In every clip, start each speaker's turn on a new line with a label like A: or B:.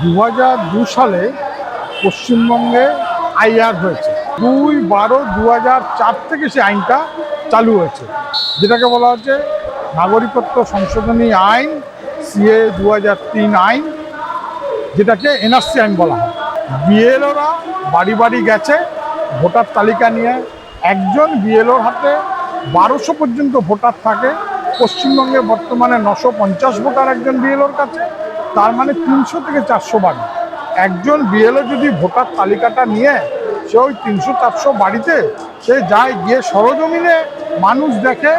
A: দু হাজার দু সালে পশ্চিমবঙ্গে আইআর হয়েছে। দুই বারো দু হাজার চার থেকে সে আইনটা চালু হয়েছে। যেটাকে বলা হচ্ছে নাগরিকত্ব সংশোধনী আইন, সিএ দু হাজার তিন আইন, যেটাকে এনআরসি আইন বলা হয়। বিএলওরা বাড়ি বাড়ি গেছে, ভোটার তালিকা নিয়ে। একজন বিএলওর হাতে বারোশো পর্যন্ত ভোটার থাকে। পশ্চিমবঙ্গে বর্তমানে নশো পঞ্চাশ ভোটার একজন বিএলওর কাছে। তার মানে তিনশো থেকে চারশো বাড়ি। একজন বিএলও যদি ভোটার তালিকাটা নিয়ে সে ওই তিনশো চারশো বাড়িতে সে যায় গিয়ে সরজমিনে মানুষ দেখে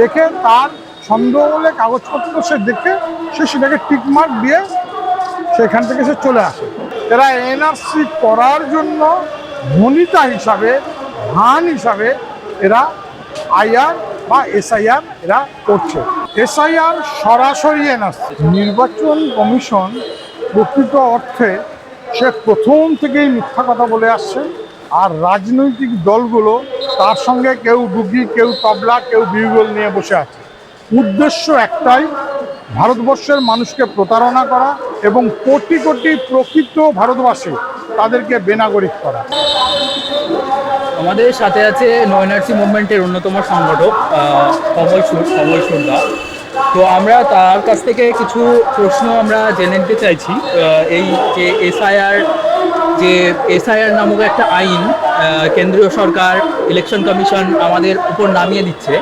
A: দেখে তার সন্দেহ হলে কাগজপত্র সে দেখে সে সেটাকে টিকমার্ক দিয়ে সেখান থেকে সে চলে আসে। এরা এনআরসি করার জন্য ভনিতা হিসাবে ধান হিসাবে এরা আইআর বা এসআইআর এরা করছে। এসআইআর সরাসরি এনআরসি। নির্বাচন কমিশন প্রকৃত অর্থে সে প্রথম থেকেই মিথ্যা কথা বলে আসছে আর রাজনৈতিক দলগুলো তার সঙ্গে কেউ ডুগি, কেউ তবলা, কেউ বিউগল নিয়ে বসে আছে। উদ্দেশ্য একটাই, ভারতবর্ষের মানুষকে প্রতারণা করা এবং কোটি কোটি প্রকৃত ভারতবাসী তাদেরকে বেনাগরিক করা।
B: আমাদের সাথে আছে নয়নার্সি মুভমেন্টের অন্যতম সংগঠক কমল সুর, কমল সুরদা। তো আমরা তার কাছ থেকে কিছু প্রশ্ন আমরা জেনে নিতে চাইছি। এই যে এসআইআর যে এসআইআর নামক একটা আইন কেন্দ্রীয় সরকার, ইলেকশন কমিশন আমাদের উপর নামিয়ে দিচ্ছে।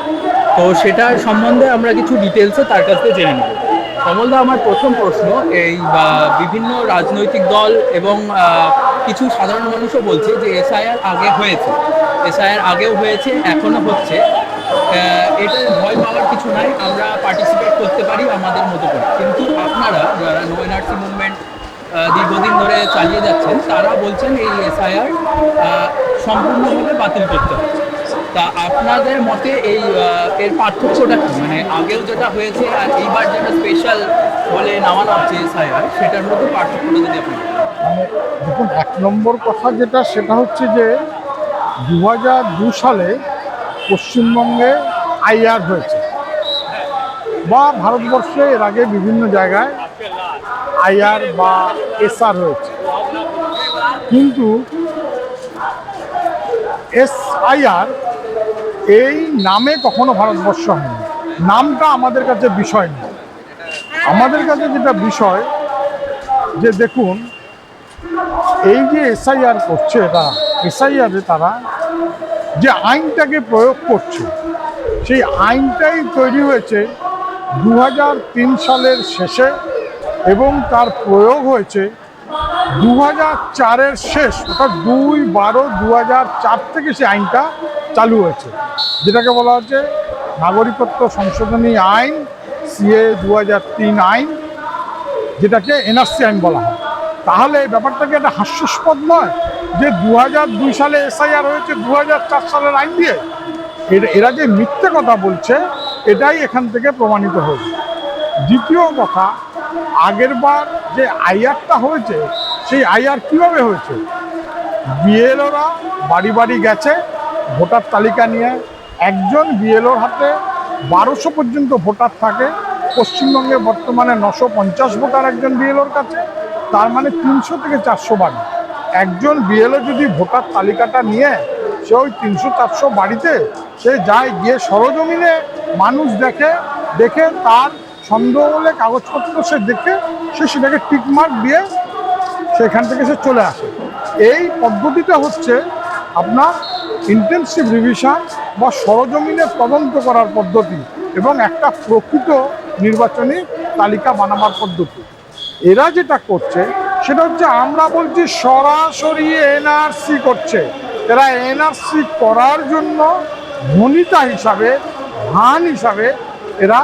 B: তো সেটার সম্বন্ধে আমরা কিছু ডিটেলসে তার কাছ থেকে জেনে নেব। কমলদা, আমার প্রথম প্রশ্ন, এই বিভিন্ন রাজনৈতিক দল এবং কিছু সাধারণ মানুষও বলছে যে এসআইআর আগে হয়েছে। এসআইআর আগেও হয়েছে, এখনও হচ্ছে। এটা ভয় পাওয়ার কিছু নাই, আমরা পার্টিসিপেট করতে পারি আমাদের মতো করে। কিন্তু আপনারা যারা নো এনআরসি মুভমেন্ট দীর্ঘদিন ধরে চালিয়ে যাচ্ছেন, তারা বলছেন এই এসআইআর সম্পূর্ণভাবে বাতিল করতে হবে। তা আপনাদের মতে এই এর পার্থক্যটা কি? মানে আগেও যেটা হয়েছে আর এইবার যেটা স্পেশাল বলে নামানো হচ্ছে এসআইআর সেটার মধ্যে পার্থক্যটা যদি আপনি
A: মানে দেখুন, এক নম্বর কথা যেটা, সেটা হচ্ছে যে দু সালে পশ্চিমবঙ্গে আইআর হয়েছে। বা ভারতবর্ষে এর আগে বিভিন্ন জায়গায় আইআর বা এসআর হয়েছে। কিন্তু এসআইআর এই নামে কখনো ভারতবর্ষ হয়নি। নামটা আমাদের কাছে বিষয় নেই আমাদের কাছে যেটা বিষয়, যে দেখুন, এই যে এসআইআর করছে তারা এসআইআরে তারা যে আইনটাকে প্রয়োগ করছে, সেই আইনটাই তৈরি হয়েছে দু সালের শেষে এবং তার প্রয়োগ হয়েছে দু চারের শেষ, অর্থাৎ দুই বারো দু থেকে সেই আইনটা চালু হয়েছে। যেটাকে বলা হচ্ছে নাগরিকত্ব সংশোধনী আইন, সিএ দু হাজার তিন আইন, যেটাকে এনআরসি আইন বলা হয়। তাহলে এই ব্যাপারটাকে একটা হাস্যাস্পদ নয় যে দু দুই সালে এসআইআর হয়েছে দু সালের আইন দিয়ে? এরা- এরা যে মিথ্যে কথা বলছে, এটাই এখান থেকে প্রমাণিত হয়েছে দ্বিতীয় কথা, আগের বার যে আইআরটা হয়েছে, সেই আইআর কীভাবে হয়েছে? বিএলওরা বাড়ি বাড়ি গেছে ভোটার তালিকা নিয়ে একজন বিএলওর হাতে বারোশো পর্যন্ত ভোটার থাকে। পশ্চিমবঙ্গে বর্তমানে নশো পঞ্চাশ ভোটার একজন বিএলওর কাছে, তার মানে তিনশো থেকে চারশো বাড়ি। একজন বিএলও যদি ভোটার তালিকাটা নিয়ে সে ওই তিনশো চারশো বাড়িতে সে যায়, গিয়ে সরজমিনে মানুষ দেখে দেখে তার সন্দেহ হলে কাগজপত্র সে দেখে সে সেটাকে টিকমার্ক দিয়ে সেখান থেকে সে চলে আসে। এই পদ্ধতিটা হচ্ছে আপনার ইন্টেনসিভ রিভিশন বা সরজমিনে তদন্ত করার পদ্ধতি এবং একটা প্রকৃত নির্বাচনী তালিকা বানাবার পদ্ধতি। এরা যেটা করছে, সেটা হচ্ছে আমরা বলছি সরাসরি এনআরসি করছে। এরা এনআরসি করার জন্য ভনিতা হিসাবে, ধান হিসাবে এরা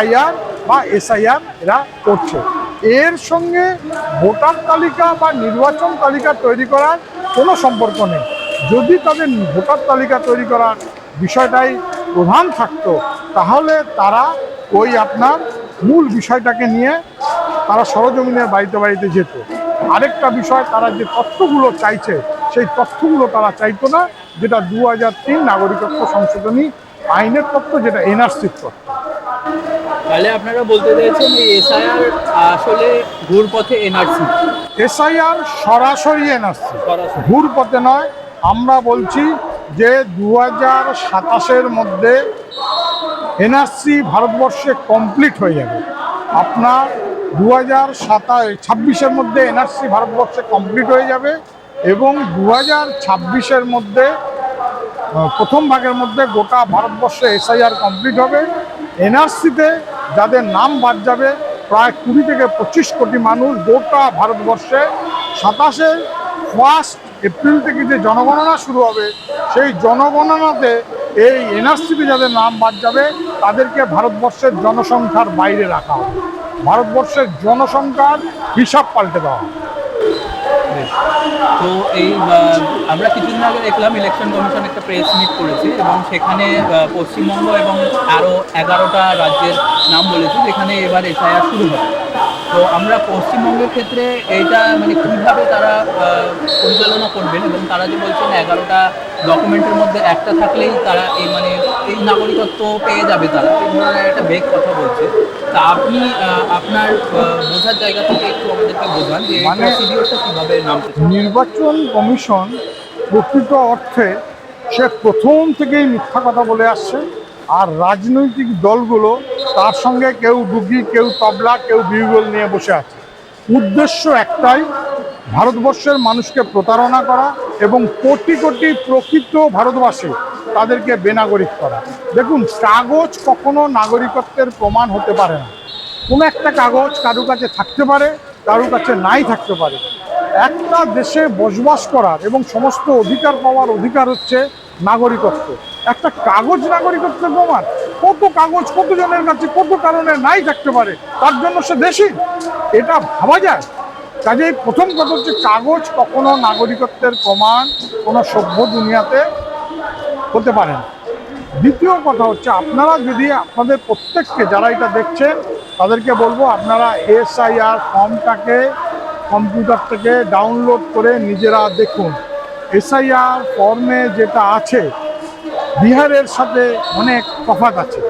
A: আইআর বা এসআইআর এরা করছে। এর সঙ্গে ভোটার তালিকা বা নির্বাচন তালিকা তৈরি করার কোনো সম্পর্ক নেই। যদি তাদের ভোটার তালিকা তৈরি করার বিষয়টাই প্রধান থাকতো তাহলে তারা ওই আপনার মূল বিষয়টাকে নিয়ে তারা সরজমিনে বাড়িতে বাড়িতে যেত। আরেকটা বিষয় তারা যে তথ্যগুলো চাইছে সেই তথ্যগুলো তারা চাইতো না যেটা দু হাজার তিন নাগরিকত্ব সংশোধনী আইনের তথ্য যেটা এনআরসির তথ্য।
B: তাহলে আপনারা বলতে চাইছেন এসআইআর আসলে ঘুরপথে এনআরসি?
A: এসআইআর সরাসরি এনআরসি।
B: সরাসরি।
A: ঘুর পথে নয় আমরা বলছি যে দু হাজার সাতাশের মধ্যে এনআরসি ভারতবর্ষে কমপ্লিট হয়ে যাবে। আপনার দু হাজার সাতাশ, ছাব্বিশের মধ্যে এনআরসি ভারতবর্ষে কমপ্লিট হয়ে যাবে এবং দু হাজার ছাব্বিশের মধ্যে প্রথম ভাগের মধ্যে গোটা ভারতবর্ষে এসআইআর কমপ্লিট হবে। এনআরসিতে যাদের নাম বাদ যাবে, প্রায় কুড়ি থেকে পঁচিশ কোটি মানুষ গোটা ভারতবর্ষে সাতাশে ফার্স্ট এপ্রিল থেকে যে জনগণনা শুরু হবে, সেই জনগণনাতে এই এনআরসিতে যাদের নাম বাদ যাবে, তাদেরকে ভারতবর্ষের জনসংখ্যার বাইরে রাখা হবে। ভারতবর্ষের জনসংখ্যার হিসাব পাল্টে দেওয়া হবে।
B: তো এই আমরা কিছুদিন আগে দেখলাম ইলেকশন কমিশন একটা প্রেস মিট করেছে এবং সেখানে পশ্চিমবঙ্গ এবং আরও এগারোটা রাজ্যের নাম বলেছে, যেখানে এবার এসআইআর শুরু হবে। তো আমরা পশ্চিমবঙ্গের ক্ষেত্রে এইটা মানে কীভাবে তারা পরিচালনা করবেন এবং তারা যে বলছেন এগারোটা ডকুমেন্টের মধ্যে একটা থাকলেই তারা এই মানে এই নাগরিকত্ব পেয়ে যাবে তারা এই ধরনের একটা বেগ কথা বলছে। তা আপনি আপনার বোঝার জায়গা থেকে একটু আমাদেরকে বোঝান যে
A: মানে-
B: কীভাবে নামতে
A: নির্বাচন কমিশন প্রকৃত অর্থে সে প্রথম থেকেই মিথ্যা কথা বলে আসছে আর রাজনৈতিক দলগুলো তার সঙ্গে কেউ ডুগি, কেউ তবলা, কেউ বিউগল নিয়ে বসে আছে। উদ্দেশ্য একটাই, ভারতবর্ষের মানুষকে প্রতারণা করা এবং কোটি কোটি প্রকৃত ভারতবাসী তাদেরকে বেনাগরিক করা। দেখুন, কাগজ কখনো নাগরিকত্বের প্রমাণ হতে পারে না। কোনো একটা কাগজ কারও কাছে থাকতে পারে, কারও কাছে নাই থাকতে পারে। একটা দেশে বসবাস করার এবং সমস্ত অধিকার পাওয়ার অধিকার হচ্ছে নাগরিকত্ব। একটা কাগজ নাগরিকত্বের প্রমাণ। কত কাগজ, কত জনের কাছে, কত কারণে নাই থাকতে পারে, তার জন্য সে দেশি। এটা ভাবা যায়। কাজেই প্রথম কথা হচ্ছে কাগজ কখনো নাগরিকত্বের প্রমাণ, কোনো সভ্য দুনিয়াতে হতে পারে না। দ্বিতীয় কথা হচ্ছে আপনারা যদি আপনাদের প্রত্যেককে যারা এটা দেখছেন, তাদেরকে বলব আপনারা এসআইআর ফর্মটাকে, কম্পিউটার থেকে ডাউনলোড করে নিজেরা দেখুন। এসআইআর ফর্মে যেটা আছে বিহারের সাথে অনেক তফাৎ আছে।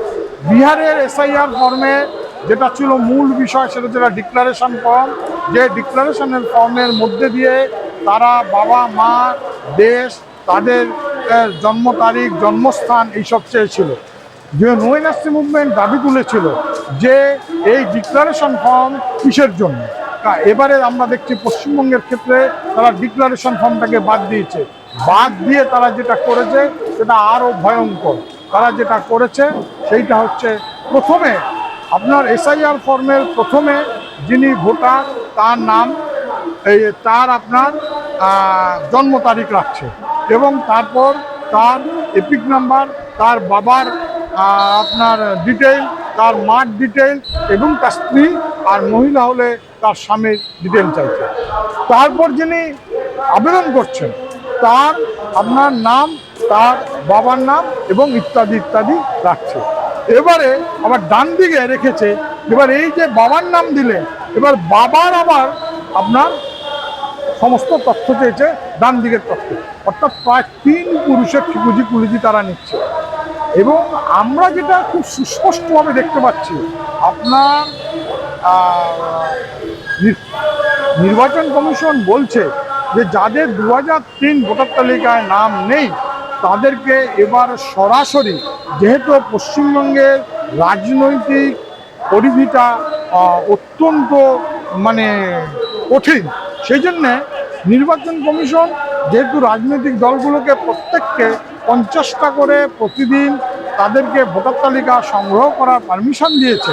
A: বিহারের এসআইআর ফর্মে যেটা ছিল মূল বিষয়, সেটা ছিল ডিক্লারেশন ফর্ম যে ডিক্লারেশনের ফর্মের মধ্যে দিয়ে তারা বাবা, মা, দেশ, তাদের জন্ম তারিখ, জন্মস্থান এইসব চেয়েছিল। যে নো এনআরসি মুভমেন্ট দাবি তুলেছিল যে এই ডিক্লারেশন ফর্ম কিসের জন্য? এবারে আমরা দেখছি পশ্চিমবঙ্গের ক্ষেত্রে তারা ডিক্লারেশন ফর্মটাকে বাদ দিয়েছে। বাদ দিয়ে তারা যেটা করেছে, সেটা আরও ভয়ঙ্কর। তারা যেটা করেছে, সেইটা হচ্ছে প্রথমে আপনার এসআইআর ফর্মের প্রথমে যিনি ভোটার, তার নাম, এই তার আপনার জন্ম তারিখ রাখছে এবং তারপর তার এপিক নাম্বার, তার বাবার আপনার ডিটেইল, তার মার ডিটেইল এবং তার স্ত্রী আর মহিলা হলে তার স্বামীর ডিটেইল চাইছে। তারপর যিনি আবেদন করছেন তার আপনার নাম, তার বাবার নাম এবং ইত্যাদি ইত্যাদি রাখছে। এবারে আবার ডান দিকে রেখেছে, এবার এই যে বাবার নাম দিলে, এবার বাবার আবার আপনার সমস্ত তথ্য চেয়েছে ডান দিকের তথ্য। অর্থাৎ প্রায় তিন পুরুষের ঠিকুজি কুলিজি তারা নিচ্ছে। এবং আমরা যেটা খুব সুস্পষ্টভাবে দেখতে পাচ্ছি, আপনার নির্বাচন কমিশন বলছে যে যাদের দু তিন ভোটার তালিকায় নাম নেই, তাদেরকে এবার সরাসরি, যেহেতু পশ্চিমবঙ্গের রাজনৈতিক পরিধিটা অত্যন্ত মানে কঠিন সেই জন্যে নির্বাচন কমিশন যেহেতু রাজনৈতিক দলগুলোকে প্রত্যেককে পঞ্চাশটা করে প্রতিদিন তাদেরকে ভোটার তালিকা সংগ্রহ করার পারমিশন দিয়েছে,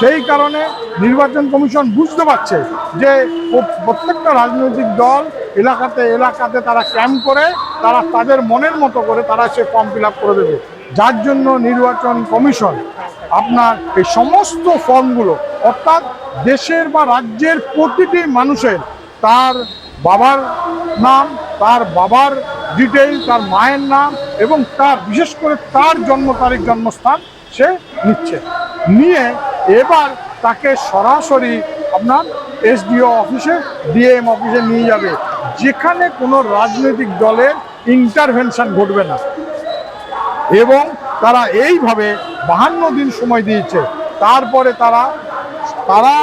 A: সেই কারণে নির্বাচন কমিশন বুঝতে পারছে যে প্রত্যেকটা রাজনৈতিক দল এলাকাতে এলাকাতে তারা ক্যাম্প করে, তারা তাদের মনের মতো করে তারা সে ফর্ম ফিল করে দেবে। যার জন্য নির্বাচন কমিশন আপনার এই সমস্ত ফর্মগুলো অর্থাৎ দেশের বা রাজ্যের প্রতিটি মানুষের তার বাবার নাম, তার বাবার ডিটেইল তার মায়ের নাম এবং তার, বিশেষ করে তার জন্ম তারিখ, জন্মস্থান সে নিচ্ছে। নিয়ে এবার তাকে সরাসরি আপনার এসডিও অফিসে ডিএম অফিসে নিয়ে যাবে। যেখানে কোনো রাজনৈতিক দলের ইন্টারভেনশন ঘটবে না। এবং তারা এইভাবে বাহান্ন দিন সময় দিয়েছে। তারপরে তারা তারা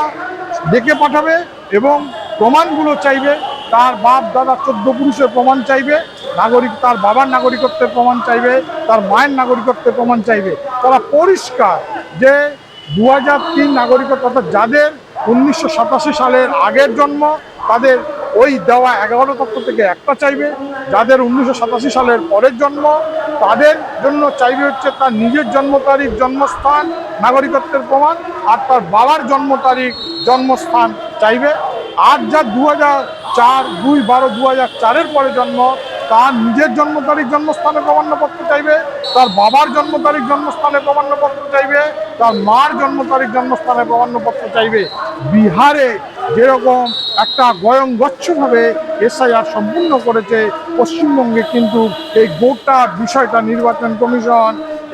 A: ডেকে পাঠাবে এবং প্রমাণগুলো চাইবে। তার বাপ, দাদা চোদ্দ পুরুষের প্রমাণ চাইবে। নাগরিক, তার বাবার নাগরিকত্বের প্রমাণ চাইবে। তার মায়ের নাগরিকত্বের প্রমাণ চাইবে। তারা পরিষ্কার যে দু হাজার তিন নাগরিকত্ব, অর্থাৎ যাদের উনিশশো সাতাশি সালের আগের জন্ম, তাদের ওই দেওয়া এগারো তত্ত্ব থেকে একটা চাইবে, যাদের উনিশশো সাতাশি সালের পরের জন্ম, তাদের জন্য চাইবে হচ্ছে তার নিজের জন্ম তারিখ, জন্মস্থান, নাগরিকত্বের প্রমাণ, আর তার বাবার জন্ম তারিখ, জন্মস্থান চাইবে। আর যা দু চার, দুই বারো দু চারের পরে জন্ম, তার নিজের জন্ম তারিখ, জন্মস্থানের প্রমাণপত্র চাইবে, তার বাবার জন্ম তারিখ, জন্মস্থানের প্রমাণপত্র চাইবে, তার মার জন্ম তারিখ, জন্মস্থানের প্রমাণপত্র চাইবে। বিহারে যেরকম একটা গয়ঙ্গচ্ছভাবে এসআইআর সম্পূর্ণ করেছে পশ্চিমবঙ্গে, কিন্তু এই গোটা বিষয়টা নির্বাচন কমিশন,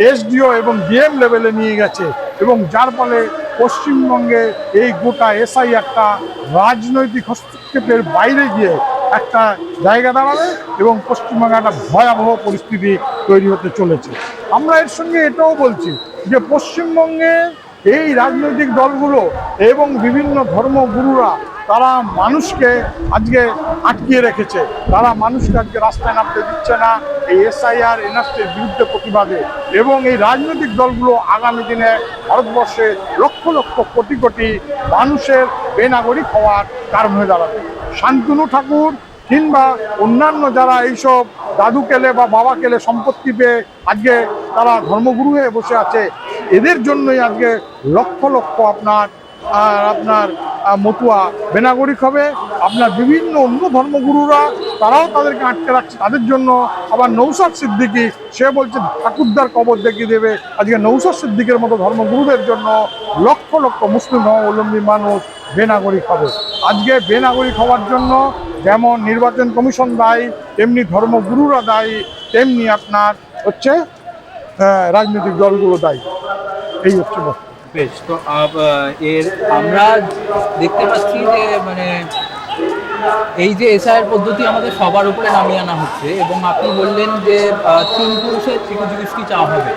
A: এসডিও এবং ডিএম লেভেলে নিয়ে গেছে এবং যার ফলে পশ্চিমবঙ্গে এই গোটা এসআইআরটা রাজনৈতিক হস্তক্ষেপের বাইরে গিয়ে একটা জায়গা দাঁড়াবে এবং পশ্চিমবঙ্গে একটা ভয়াবহ পরিস্থিতি তৈরি হতে চলেছে। আমরা এর সঙ্গে এটাও বলছি যে পশ্চিমবঙ্গে এই রাজনৈতিক দলগুলো এবং বিভিন্ন ধর্মগুরুরা, তারা মানুষকে আজকে আটকিয়ে রেখেছে। তারা মানুষকে আজকে রাস্তায় নামতে দিচ্ছে না এই এসআইআর, এনআরসির বিরুদ্ধে প্রতিবাদে। এবং এই রাজনৈতিক দলগুলো আগামী দিনে ভারতবর্ষে লক্ষ লক্ষ কোটি কোটি মানুষের বেনাগরিক হওয়ার কারণ হয়ে দাঁড়াবে। শান্তনু ঠাকুর কিংবা অন্যান্য যারা এইসব দাদু কেলে বা বাবা কেলে সম্পত্তি পেয়ে আজকে তারা ধর্মগুরু হয়ে বসে আছে এদের জন্যই আজকে লক্ষ লক্ষ আপনার, আর আপনার মতুয়া বেনাগরিক হবে। আপনার বিভিন্ন অন্য ধর্মগুরুরা, তারাও তাদেরকে আটকে রাখছে। তাদের জন্য আবার নৌসাদ সিদ্দিকি, সে বলছে, ঠাকুরদার কবর দেখিয়ে দেবে। আজকে নৌসাদ সিদ্দিকের মতো ধর্মগুরুদের জন্য লক্ষ লক্ষ মুসলিম ধর্মাবলম্বী মানুষ বেনাগরিক হবে। আজকে বেনাগরিক হওয়ার জন্য যেমন নির্বাচন কমিশন দায়ী, তেমনি ধর্মগুরুরা দায়ী, তেমনি আপনার হচ্ছে রাজনৈতিক দলগুলো দায়ী। এই হচ্ছে
B: বেশ তো এর আমরা দেখতে পাচ্ছি যে মানে এই যে এসআইয়ের পদ্ধতি আমাদের সবার উপরে নামিয়ে আনা হচ্ছে এবং আপনি বললেন যে তিন পুরুষের ত্রিভুজগোষ্ঠী চাওয়া হবে।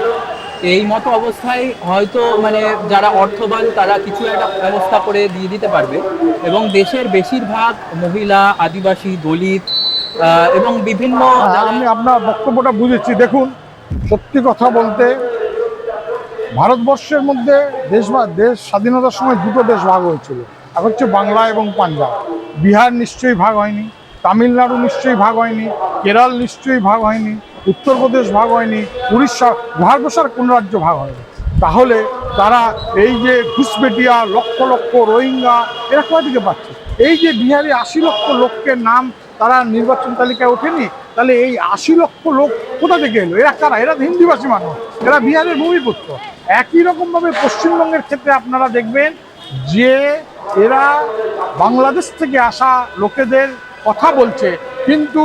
B: এই মতো অবস্থায় হয়তো মানে যারা অর্থবান তারা কিছু একটা ব্যবস্থা করে দিয়ে দিতে পারবে এবং দেশের বেশিরভাগ মহিলা আদিবাসী দলিত এবং বিভিন্ন
A: হ্যাঁ, আমি আপনার বক্তব্যটা বুঝেছি। দেখুন সত্যি কথা বলতে ভারতবর্ষের মধ্যে দেশ বা দেশ স্বাধীনতার সময় দুটো দেশ ভাগ হয়েছিল। এক হচ্ছে বাংলা এবং পাঞ্জাব। বিহার নিশ্চয়ই ভাগ হয়নি, তামিলনাড়ু নিশ্চয়ই ভাগ হয়নি, কেরল নিশ্চয়ই ভাগ হয়নি, উত্তরপ্রদেশ ভাগ হয়নি, উড়িষ্যা, ভারতবর্ষের কোন রাজ্য ভাগ হয়নি। তাহলে তারা এই যে ঘুষবেটিয়া, লক্ষ লক্ষ রোহিঙ্গা, এরা কোথা থেকে পাচ্ছে? এই যে বিহারে আশি লক্ষ লোকের নাম তারা নির্বাচন তালিকায় ওঠেনি, তাহলে এই আশি লক্ষ লোক কোথা থেকে এলো? এরা কারা? এরা হিন্দিভাষী মানুষ, এরা বিহারের ভূমিপুত্র। একই রকমভাবে পশ্চিমবঙ্গের ক্ষেত্রে আপনারা দেখবেন যে এরা বাংলাদেশ থেকে আসা লোকেদের কথা বলছে, কিন্তু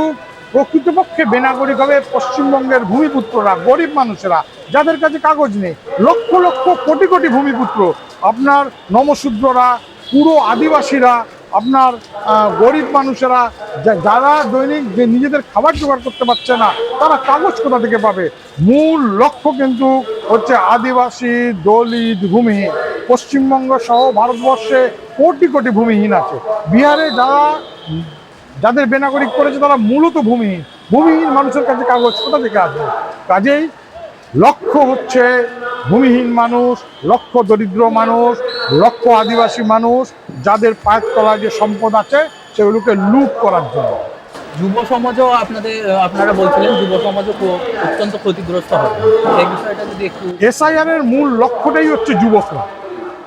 A: প্রকৃতপক্ষে বেনাগরিকভাবে পশ্চিমবঙ্গের ভূমিপুত্ররা, গরিব মানুষেরা, যাদের কাছে কাগজ নেই, লক্ষ লক্ষ কোটি কোটি ভূমিপুত্র, আপনার নমশূদ্ররা, পুরো আদিবাসীরা আপনার গরিব মানুষেরা যারা দৈনিক যে নিজেদের খাবার জোগাড় করতে পারছে না, তারা কাগজ কোথা থেকে পাবে? মূল লক্ষ্য কিন্তু হচ্ছে আদিবাসী দলিত ভূমিহীন। পশ্চিমবঙ্গ সহ ভারতবর্ষে কোটি কোটি ভূমিহীন আছে। বিহারে যারা, যাদের বেনাগরিক করেছে, তারা মূলত ভূমিহীন। ভূমিহীন মানুষের কাছে কাগজ কোথা থেকে আসবে? কাজেই লক্ষ্য হচ্ছে ভূমিহীন মানুষ, লক্ষ্য দরিদ্র মানুষ লক্ষ আদিবাসী মানুষ যাদের পায়ের তলায় যে সম্পদ আছে সেগুলোকে লুট করার জন্য।
B: যুব সমাজও আপনাদের আপনারা বলছিলেন যুব সমাজও অত্যন্ত ক্ষতিগ্রস্ত হবে। এই বিষয়টা যদি একটু
A: এসআইআর এর মূল লক্ষ্যটাই হচ্ছে যুবকরা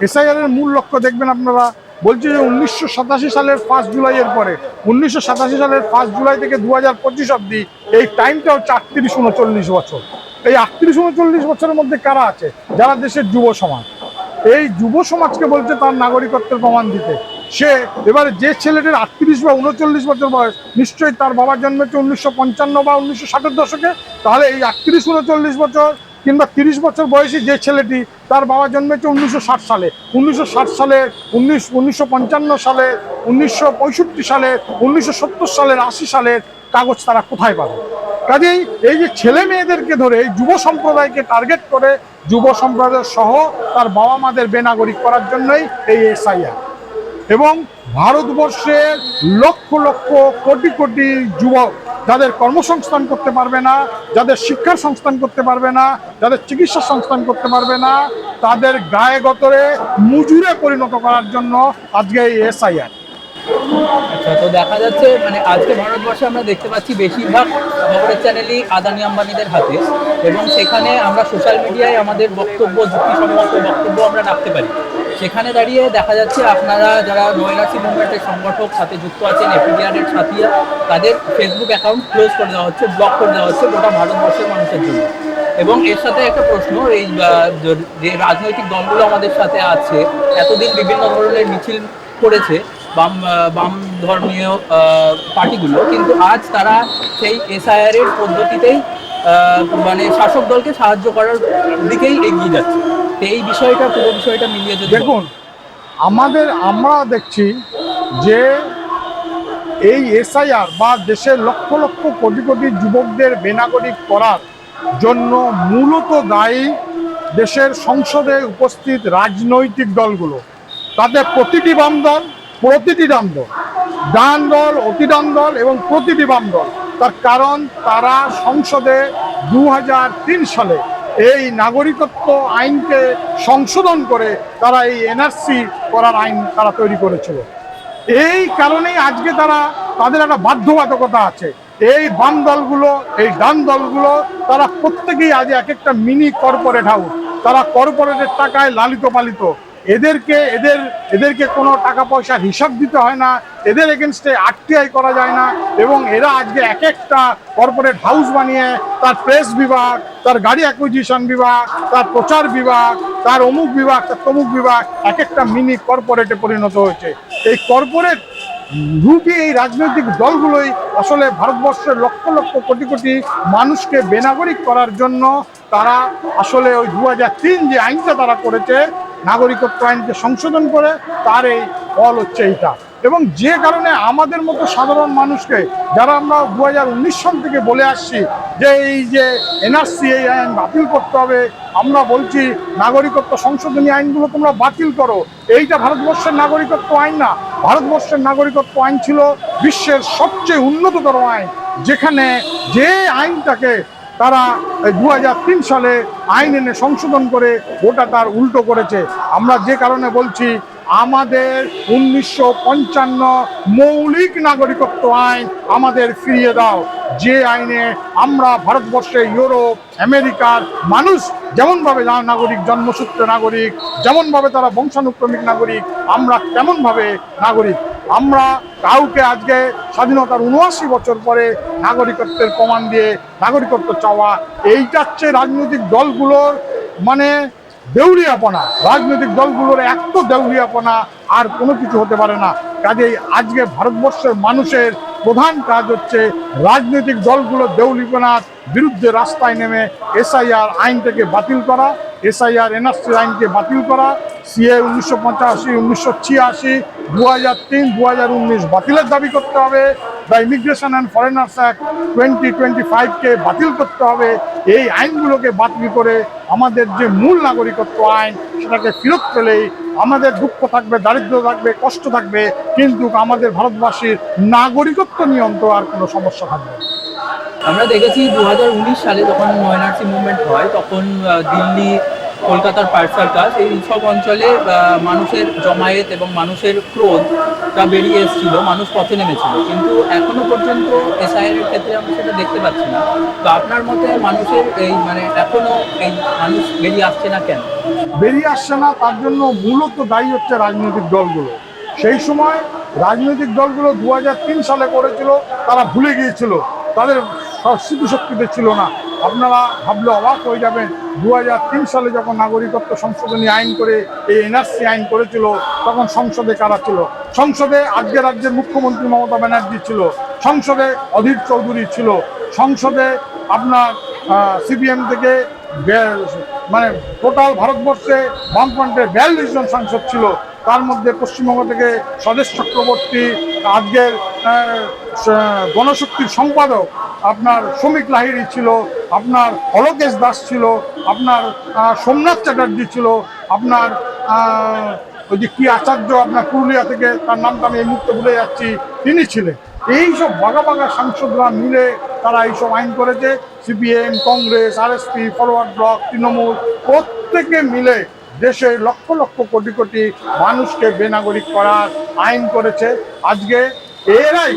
A: এসআইআর এর মূল লক্ষ্য দেখবেন আপনারা বলছে যে উনিশশো সাতাশি সালের ফার্স্ট জুলাইয়ের পরে উনিশশো সাতাশি সালের ফার্স্ট জুলাই থেকে দু হাজার পঁচিশ অব্দি এই টাইমটা হচ্ছে আটত্রিশ উনচল্লিশ বছর। এই আটত্রিশ উনচল্লিশ বছরের মধ্যে কারা আছে? যারা দেশের যুব সমাজ। এই যুব সমাজকে বলছে তার নাগরিকত্বের প্রমাণ দিতে। সে এবারে যে ছেলেটির আটত্রিশ বা উনচল্লিশ বছর বয়স, নিশ্চয়ই তার বাবার জন্মেছে উনিশশো পঞ্চান্ন বা উনিশশো ষাটের দশকে। তাহলে এই আটত্রিশ, উনচল্লিশ বছর কিংবা তিরিশ বছর বয়সী যে ছেলেটি, তার বাবা জন্মেছে উনিশশো ষাট সালে। উনিশশো ষাট সালে, উনিশ, উনিশশো সালে, উনিশশো পঁয়ষট্টি সালে, উনিশশো সত্তর সালের আশি সালের কাগজ তারা কোথায় পাবে? কাজেই এই যে ছেলে মেয়েদেরকে ধরে যুব সম্প্রদায়কে টার্গেট করে যুব সম্প্রদায় সহ তার বাবা মাদের বেনাগরিক করার জন্যই এই এসআইআর এবং ভারতবর্ষের লক্ষ লক্ষ কোটি কোটি যুবক যাদের কর্মসংস্থান করতে পারবে না, যাদের শিক্ষার সংস্থান করতে পারবে না, যাদের চিকিৎসা সংস্থান করতে পারবে না, তাদের গায়ে গতরে মুজুরে পরিণত করার জন্য আজকে এই এসআইআর
B: আচ্ছা তো দেখা যাচ্ছে মানে আজকে ভারতবর্ষে আমরা দেখতে পাচ্ছি বেশিরভাগ খবরের চ্যানেলই আদানি আম্বানিদের হাতে এবং সেখানে আমরা সোশ্যাল মিডিয়ায় আমাদের বক্তব্য, যুক্তিসম্মত বক্তব্য আমরা রাখতে পারি। সেখানে দাঁড়িয়ে দেখা যাচ্ছে আপনারা যারা নয়নার্সি মুভমেন্টের সংগঠক, সাথে যুক্ত আছেন এপিডিআরের সাথিয়া তাদের ফেসবুক অ্যাকাউন্ট ক্লোজ করে দেওয়া হচ্ছে ব্লক করে দেওয়া হচ্ছে গোটা ভারতবর্ষের মানুষের জন্য। এবং এর সাথে একটা প্রশ্ন, এই যে রাজনৈতিক দলগুলো আমাদের সাথে আছে, এতদিন বিভিন্ন ধরনের মিছিল করেছে বাম বাম ধর্মীয় পার্টিগুলো, কিন্তু আজ তারা সেই এসআইআর এর পদ্ধতিতেই মানে শাসক দলকে সাহায্য করার দিকেই এগিয়ে যাচ্ছে। এই বিষয়টা, পুরো বিষয়টা মিলিয়ে যদি
A: দেখুন, আমাদের, আমরা দেখছি যে এই এসআইআর বা দেশের লক্ষ লক্ষ কোটি কোটি যুবকদের বেনাগরিক করার জন্য মূলত দায়ী দেশের সংসদে উপস্থিত রাজনৈতিক দলগুলো। তাতে প্রতিটি বাম দল প্রতিটি ডান দল ডান দল অতিডান দল এবং প্রতিটি বাম দল, তার কারণ তারা সংসদে দু হাজার তিন সালে এই নাগরিকত্ব আইনকে সংশোধন করে তারা এই এনআরসি করার আইন তারা তৈরি করেছিল। এই কারণেই আজকে তারা তাদের একটা বাধ্যবাধকতা আছে। এই বাম দলগুলো, এই ডান দলগুলো তারা প্রত্যেকেই আজ এক একটা মিনি কর্পোরেট হাউস, তারা কর্পোরেটের টাকায় লালিত পালিত। এদেরকে, এদের, এদেরকে কোনো টাকা পয়সার হিসাব দিতে হয় না, এদের এগেনস্টে আরটিআই করা যায় না এবং এরা আজকে এক একটা কর্পোরেট হাউস বানিয়ে তার প্রেস বিভাগ, তার গাড়ি অ্যাকুইজিশন বিভাগ, তার প্রচার বিভাগ, তার অমুক বিভাগ, তার তমুক বিভাগ এক একটা মিনি কর্পোরেটে পরিণত হয়েছে। এই কর্পোরেট রূপী এই রাজনৈতিক দলগুলোই আসলে ভারতবর্ষের লক্ষ লক্ষ কোটি কোটি মানুষকে বেনাগরিক করার জন্য তারা আসলে ওই দু যে আইনটা তারা করেছে নাগরিকত্ব আইনকে সংশোধন করে তার এই ফল হচ্ছে এইটা। এবং যে কারণে আমাদের মতো সাধারণ মানুষকে, যারা আমরা দু হাজার উনিশ সাল থেকে বলে আসছি যে এই যে এনআরসি, এই আইন বাতিল করতে হবে, আমরা বলছি নাগরিকত্ব সংশোধনী আইনগুলো তোমরা বাতিল করো। এইটা ভারতবর্ষের নাগরিকত্ব আইন না। ভারতবর্ষের নাগরিকত্ব আইন ছিল বিশ্বের সবচেয়ে উন্নততর আইন, যেখানে যে আইনটাকে তারা দু হাজার তিন সালে আইন এনে সংশোধন করে ওটা তার উল্টো করেছে। আমরা যে কারণে বলছি আমাদের উনিশশো পঞ্চান্ন মৌলিক নাগরিকত্ব আইন আমাদের ফিরিয়ে দাও। যে আইনে আমরা ভারতবর্ষে ইউরোপ, আমেরিকার মানুষ যেমনভাবে নাগরিক, জন্মসূত্রে নাগরিক, যেমনভাবে তারা বংশানুক্রমিক নাগরিক, আমরা তেমনভাবে নাগরিক। আমরা কাউকে আজকে স্বাধীনতার উনআশি বছর পরে নাগরিকত্বের প্রমাণ দিয়ে নাগরিকত্ব চাওয়া, এইটা হচ্ছে রাজনৈতিক দলগুলোর মানে দেউলিয়াপনা। রাজনৈতিক দলগুলোর এক তো দেউলিয়াপনা আর কোনো কিছু হতে পারে না। কাজেই আজকে ভারতবর্ষের মানুষের প্রধান কাজ হচ্ছে রাজনৈতিক দলগুলো দেউলিপনার বিরুদ্ধে রাস্তায় নেমে এসআইআর আইনটাকে বাতিল করা, এসআইআর এনআরসি আইনকে বাতিল করা সিএ উনিশশো পঁচাশি, উনিশশো ছিয়াশি দু হাজার তিন দু হাজার উনিশ বাতিলের দাবি করতে হবে the immigration and foreigners act twenty twenty ফাইভকে বাতিল করতে হবে এই আইনগুলোকে বাতিল করে আমাদের যে মূল নাগরিকত্ব আইন, সেটাকে ফেরত পেলেই আমাদের দুঃখ থাকবে, দারিদ্র থাকবে, কষ্ট থাকবে, কিন্তু আমাদের ভারতবাসীর নাগরিকত্ব নিয়ে অন্ত আর কোনো সমস্যা থাকবে না।
B: আমরা দেখেছি দু হাজার উনিশ সালে যখন নয়নার্সি মুভমেন্ট হয়, তখন দিল্লি কলকাতার পার্ক সার্কাস এই সব অঞ্চলে মানুষের জমায়েত এবং মানুষের ক্রোধটা বেরিয়ে এসেছিল, মানুষ পথে নেমেছিল। কিন্তু এখনও পর্যন্ত এসআইআর এর ক্ষেত্রে আমরা সেটা দেখতে পাচ্ছি না। তো আপনার মতে মানুষের এই মানে এখনও এই মানুষ বেরিয়ে আসছে না কেন?
A: বেরিয়ে আসছে না, তার জন্য মূলত দায়ী হচ্ছে রাজনৈতিক দলগুলো। সেই সময় রাজনৈতিক দলগুলো দু হাজার তিন সালে করেছিল, তারা ভুলে গিয়েছিল। তাদের স্মৃতিশক্তিতে ছিল না। আপনারা ভাবলে অবাক হয়ে যাবেন দু হাজার তিন সালে যখন নাগরিকত্ব সংশোধনী আইন করে এই এনআরসি আইন করেছিল, তখন সংসদে কারা ছিল? সংসদে আজকে রাজ্যের মুখ্যমন্ত্রী মমতা ব্যানার্জি ছিল। সংসদে অধীর চৌধুরী ছিল। সংসদে আপনার সিপিএম থেকে মানে টোটাল ভারতবর্ষে বামফ্রন্টের বিয়াল্লিশ জন সাংসদ ছিল। তার মধ্যে পশ্চিমবঙ্গ থেকে স্বদেশ চক্রবর্তী, আজকের গণশক্তির সম্পাদক, আপনার শ্রমিক লাহিড়ী ছিল, আপনার অলকেশ দাস ছিল, আপনার সোমনাথ চ্যাটার্জি ছিল, আপনার ওই যে কি আচার্য, আপনার পুরুলিয়া থেকে তার নামটা আমি এই মুহূর্তে ভুলে যাচ্ছি, তিনি ছিলেন। এইসব বাগা বাগা সাংসদরা মিলে তারা এইসব আইন করেছে, C P M, Congress, R S P forward bloc, Trinamool, প্রত্যেকে মিলে দেশের লক্ষ লক্ষ কোটি কোটি মানুষকে বেনাগরিক করার আইন করেছে। আজকে এরাই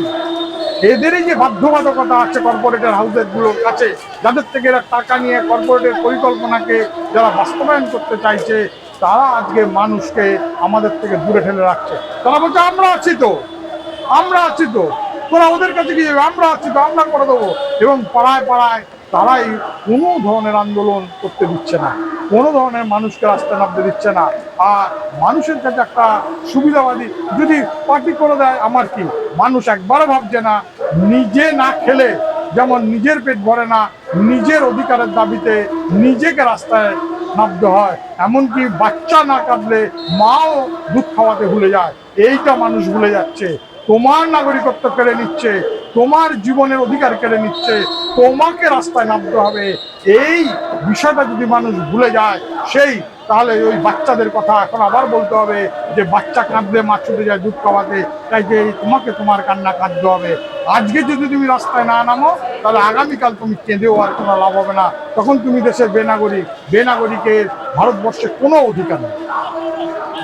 A: এদেরই যে বাধ্যবাধকতা আছে কর্পোরেটের হাউসেরগুলোর কাছে, যাদের থেকে এরা টাকা নিয়ে কর্পোরেটের পরিকল্পনাকে যারা বাস্তবায়ন করতে চাইছে, তারা আজকে মানুষকে আমাদের থেকে দূরে ঠেলে রাখছে। তারা বলছে, আমরা আছি তো, আমরা আছি তো, তোরা ওদের কাছে গিয়ে, আমরা আছি তো, আমরা করে দেবো। এবং পাড়ায় পাড়ায় তারাই কোনো ধরনের আন্দোলন করতে দিচ্ছে না, কোনো ধরনের মানুষকে রাস্তায় নামতে দিচ্ছে না। আর মানুষের কাছে একটা সুবিধাবাদী, যদি পার্টি করে দেয় আমার কি? মানুষ একবারও ভাবছে না, নিজে না খেলে যেমন নিজের পেট ভরে না, নিজের অধিকারের দাবিতে নিজেকে রাস্তায় নামতে হয়, এমনকি বাচ্চা না কাঁদলে মাও দুধ খাওয়াতে ভুলে যায়। এইটা মানুষ ভুলে যাচ্ছে। তোমার নাগরিকত্ব কেড়ে নিচ্ছে। তোমার জীবনের অধিকার কেড়ে নিচ্ছে, তোমাকে রাস্তায় নামতে হবে। এই বিষয়টা যদি মানুষ ভুলে যায়, সেই তাহলে ওই বাচ্চাদের কথা এখন আবার বলতে হবে যে, বাচ্চা কাঁদলে মা ছুটে যায় দুধ খাওয়াতে। তাই যে তোমাকে তোমার কান্না কাঁদতে হবে। আজকে যদি তুমি রাস্তায় না নামো, তাহলে আগামীকাল তুমি কেঁদেও আর কোনো লাভ হবে না। তখন তুমি দেশের বেনাগরিক। বেনাগরিকের ভারতবর্ষে কোনো অধিকার নেই।